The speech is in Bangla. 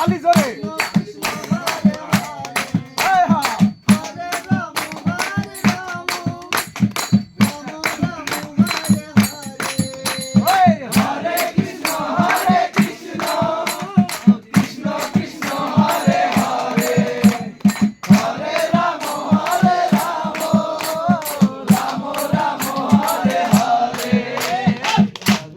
তালি জোরে।